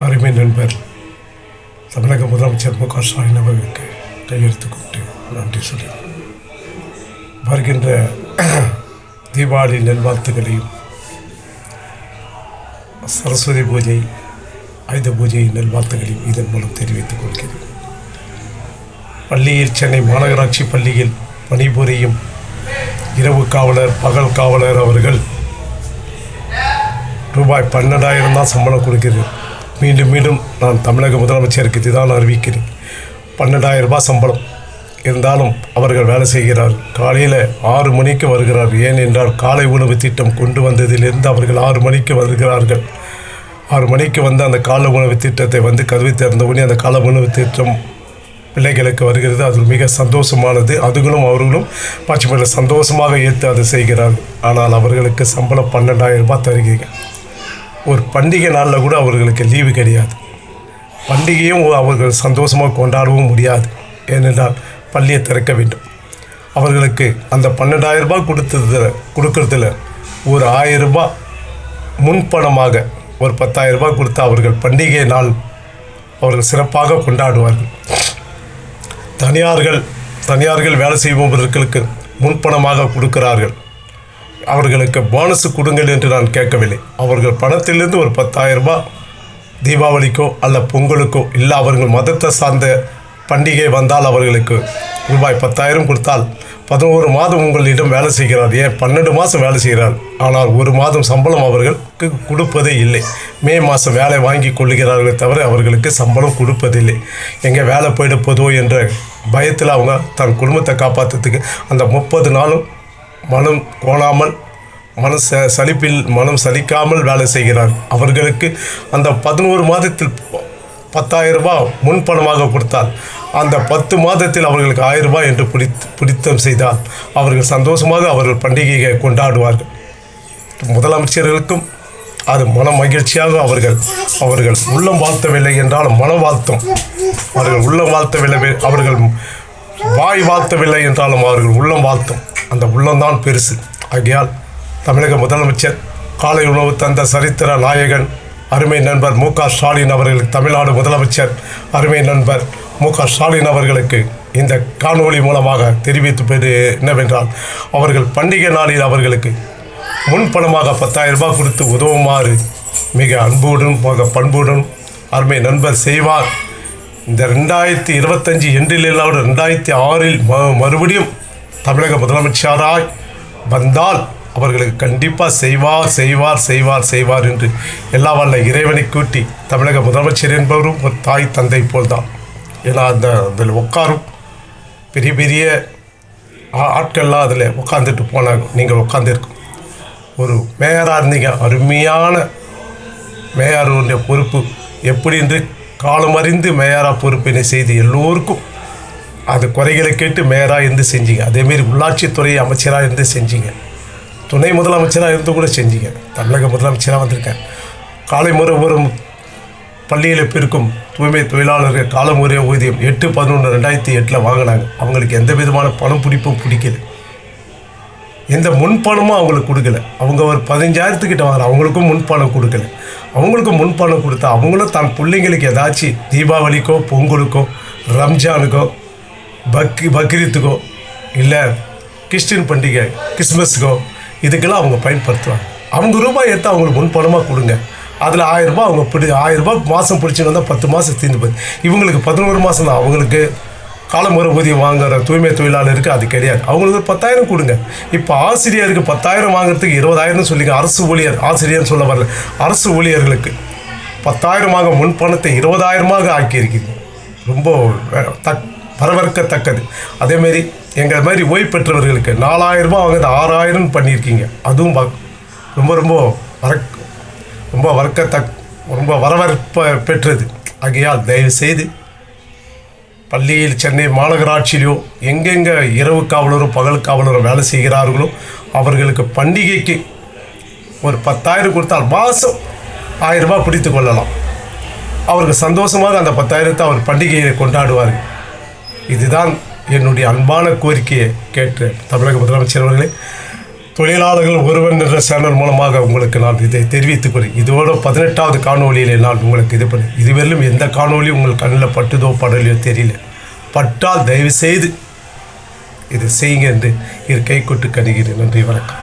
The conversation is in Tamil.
அருமை நண்பர் தமிழக முதலமைச்சர் மு க ஸ்டாலின் அவர்களுக்கு கையெழுத்து கூப்பிட்டு நன்றி சொல்லி வருகின்ற தீபாவளி நல்வாழ்த்துகளையும் சரஸ்வதி பூஜை ஆயுத பூஜை நல்வாழ்த்துகளையும் இதன் மூலம் தெரிவித்துக் கொள்கிறேன். பள்ளியில் சென்னை மாநகராட்சி பள்ளியில் பணிபுரியும் இரவு காவலர் பகல் காவலர் அவர்கள் ரூபாய் பன்னெண்டாயிரம் தான் சம்பளம் கொடுக்கிறேன் மீண்டும் மீண்டும் நான் தமிழக முதலமைச்சருக்கு இதுதான் அறிவிக்கிறேன். பன்னெண்டாயிரம் ரூபாய் சம்பளம். இருந்தாலும் அவர்கள் வேலை செய்கிறார். காலையில் ஆறு மணிக்கு வருகிறார். ஏனென்றால் காலை உணவு திட்டம் கொண்டு வந்ததிலிருந்து அவர்கள் ஆறு மணிக்கு வருகிறார்கள். ஆறு மணிக்கு வந்து அந்த காலை உணவு திட்டத்தை வந்து கதவை திறந்தவுடனே அந்த காலை உணவு திட்டம் பிள்ளைகளுக்கு வருகிறது. அது மிக சந்தோஷமானது. அதுகளும் அவர்களும் பச்சை சந்தோஷமாக ஏற்று அதை செய்கிறார்கள். ஆனால் அவர்களுக்கு சம்பளம் பன்னெண்டாயிரம் ரூபாய் தருகிறீங்க ஒரு பண்டிகை நாளில் கூட அவர்களுக்கு லீவு கிடையாது. பண்டிகையும் அவர்கள் சந்தோஷமாக கொண்டாடவும் முடியாது. ஏனென்றால் பள்ளியை திறக்க வேண்டும். அவர்களுக்கு அந்த பன்னெண்டாயிரம் ரூபாய் கொடுத்ததுல கொடுக்கறதுல ஒரு ஆயிரம் ரூபாய் முன்பணமாக ஒரு பத்தாயிரம் ரூபாய் கொடுத்து அவர்கள் பண்டிகை நாள் அவர்கள் சிறப்பாக கொண்டாடுவார்கள். தனியார்கள் தனியார்கள் வேலை செய்பவர்களுக்கு முன்பணமாக கொடுக்கிறார்கள். அவர்களுக்கு போனஸ் கொடுங்கள் என்று நான் கேட்கவில்லை. அவர்கள் பணத்திலிருந்து ஒரு பத்தாயிரம் ரூபாய் தீபாவளிக்கோ அல்ல பொங்கலுக்கோ இல்லை அவர்கள் மதத்தை சார்ந்த பண்டிகை வந்தால் அவர்களுக்கு ரூபாய் பத்தாயிரம் கொடுத்தால் பதினோரு மாதம் உங்களிடம் வேலை செய்கிறார். ஏன்? பன்னெண்டு மாதம் வேலை செய்கிறார். ஆனால் ஒரு மாதம் சம்பளம் அவர்களுக்கு கொடுப்பதே இல்லை. மே மாதம் வேலை வாங்கி கொள்ளுகிறார்களே தவிர அவர்களுக்கு சம்பளம் கொடுப்பதில்லை. எங்கே வேலை போயிட போதோ என்ற பயத்தில் அவங்க தன் குடும்பத்தை காப்பாற்றுறதுக்கு அந்த முப்பது நாளும் மனம் கோணாமல் மனம் ச சலிப்பில் மனம் சலிக்காமல் வேலை செய்கிறார். அவர்களுக்கு அந்த பதினோரு மாதத்தில் பத்தாயிரம் ரூபாய் முன்பணமாக கொடுத்தால் அந்த பத்து மாதத்தில் அவர்களுக்கு ஆயிரம் ரூபாய் என்று பிடித்து பிடித்தம் செய்தால் அவர்கள் சந்தோஷமாக அவர்கள் பண்டிகையை கொண்டாடுவார்கள். முதலமைச்சர்களுக்கும் அது மன மகிழ்ச்சியாக அவர்கள் அவர்கள் உள்ளம் வாழ்த்தவில்லை என்றாலும் மனம் வாழ்த்தும். அவர்கள் உள்ளம் வாழ்த்தவில்லை அவர்கள் வாய் வாழ்த்தவில்லை என்றாலும் அவர்கள் உள்ளம் வாழ்த்தும். அந்த உள்ளம்தான் பெருசு. ஆகையால் தமிழக முதலமைச்சர் காலை உணவு தந்த சரித்திர நாயகன் அருமை நண்பர் மு க ஸ்டாலின் அவர்களுக்கு தமிழ்நாடு முதலமைச்சர் அருமை நண்பர் மு க ஸ்டாலின் அவர்களுக்கு இந்த காணொளி மூலமாக தெரிவித்து என்னவென்றால் அவர்கள் பண்டிகை நாளில் அவர்களுக்கு முன்பணமாக பத்தாயிரம் ரூபாய் கொடுத்து உதவுமாறு மிக அன்புடன் மிக பண்புடன் அருமை நண்பர் செய்வார். இந்த ரெண்டாயிரத்தி இருபத்தஞ்சி எண்டில் இல்லாத ரெண்டாயிரத்தி ஆறில் ம மறுபடியும் தமிழக முதலமைச்சராய் வந்தால் அவர்களுக்கு கண்டிப்பாக செய்வார் செய்வார் செய்வார் செய்வார் என்று எல்லா வல்ல இறைவனை கூட்டி தமிழக முதலமைச்சர் என்பவரும் ஒரு தாய் தந்தை போல்தான். ஏன்னா அந்த அதில் உட்காரும். பெரிய பெரிய ஆ- ஆட்கள்லாம் அதில் உட்காந்துட்டு போனாங்க. நீங்கள் உட்காந்துருக்கும் ஒரு மேயராக இருந்தீங்க. அருமையான மேயருடைய பொறுப்பு. எப்படி என்று காலமறிந்து மேயரா பொறுப்பினை செய்து எல்லோருக்கும் அது குறைகளை கேட்டு மேயராக இருந்து செஞ்சீங்க. அதேமாரி உள்ளாட்சித்துறை அமைச்சராக இருந்து செஞ்சீங்க. துணை முதலமைச்சராக இருந்து கூட செஞ்சீங்க. தமிழக முதலமைச்சராக வந்திருக்கேன். காலை முறை ஒரு பள்ளியில் பிறக்கும் தூய்மை தொழிலாளர்கள் காலமுறை ஊதியம் எட்டு பதினொன்று ரெண்டாயிரத்தி எட்டில் வாங்கினாங்க. அவங்களுக்கு எந்த விதமான பணம் பிடிப்பும் பிடிக்கல. எந்த முன்பணமும் அவங்களுக்கு கொடுக்கல. அவங்க ஒரு பதினஞ்சாயிரத்துக்கிட்ட வாங்குறாங்க அவங்களுக்கும் முன்பணம் கொடுக்கல. அவங்களுக்கும் முன்பணம் கொடுத்தா அவங்களும் தன் பிள்ளைங்களுக்கு ஏதாச்சும் தீபாவளிக்கோ பொங்கலுக்கோ ரம்ஜானுக்கோ பக்ரி பக்ரீத்துக்கோ இல்லை கிறிஸ்டின் பண்டிகை கிறிஸ்மஸுக்கோ இதுக்கெல்லாம் அவங்க பயன்படுத்துவாங்க. அவங்க ரூபாய் எடுத்து அவங்களுக்கு முன்பணமாக கொடுங்க. அதில் ஆயிரரூபா அவங்க பிடி ஆயிரரூபா மாதம் பிடிச்சிங்கன்னா வந்தால் பத்து மாதம் தீர்ந்து போகுது. இவங்களுக்கு பதினோரு மாதம் தான். அவங்களுக்கு காலமுறை ஊதியம் வாங்குற தூய்மை தொழிலாளருக்கு அது கிடையாது. அவங்களுக்கு பத்தாயிரம் கொடுங்க. இப்போ ஆசிரியருக்கு பத்தாயிரம் வாங்குறதுக்கு இருபதாயிரம்னு சொல்லிங்க. அரசு ஊழியர் ஆசிரியர்னு சொல்ல வரல. அரசு ஊழியர்களுக்கு பத்தாயிரமாக முன்பணத்தை இருபதாயிரமாக ஆக்கியிருக்கீங்க. ரொம்ப அஹ், தக் வரவேற்கத்தக்கது. அதேமாரி எங்கள் மாதிரி ஓய்வு பெற்றவர்களுக்கு நாலாயிரரூபா ரூபாய் வாங்குறது ஆறாயிரம் பண்ணியிருக்கீங்க. அதுவும் ரொம்ப ரொம்ப வர ரொம்ப வரக்கத்தக் ரொம்ப வரவேற்ப பெற்றது. ஆகையால் தயவு செய்து பள்ளியில் சென்னை மாநகராட்சியிலோ எங்கெங்கே இரவு காவலரும் பகல் காவலரும் வேலை செய்கிறார்களோ அவர்களுக்கு பண்டிகைக்கு ஒரு பத்தாயிரம் கொடுத்தால் மாதம் ஆயிரம் ரூபாய் பிடித்து கொள்ளலாம். அவருக்கு சந்தோஷமாக அந்த பத்தாயிரத்தை அவர் பண்டிகையை கொண்டாடுவார்கள் இதுதான் என்னுடைய அன்பான கோரிக்கையை கேட்டு தமிழக முதலமைச்சர் அவர்களே தொழிலாளர்கள் ஒருவன் என்ற சேனல் மூலமாக உங்களுக்கு நான் இதை தெரிவித்துக் கொள்கிறேன் இதோட பதினெட்டாவது காணொளியிலே நான் உங்களுக்கு இது பண்ணேன் இதுவரையிலும் எந்த காணொளியும் உங்கள் கண்ணில் பட்டுதோ படலையோ தெரியல. பட்டால் தயவு செய்து இதை செய்யுங்க என்று இரு கை கொட்டு கருகிறேன் நன்றி வணக்கம்.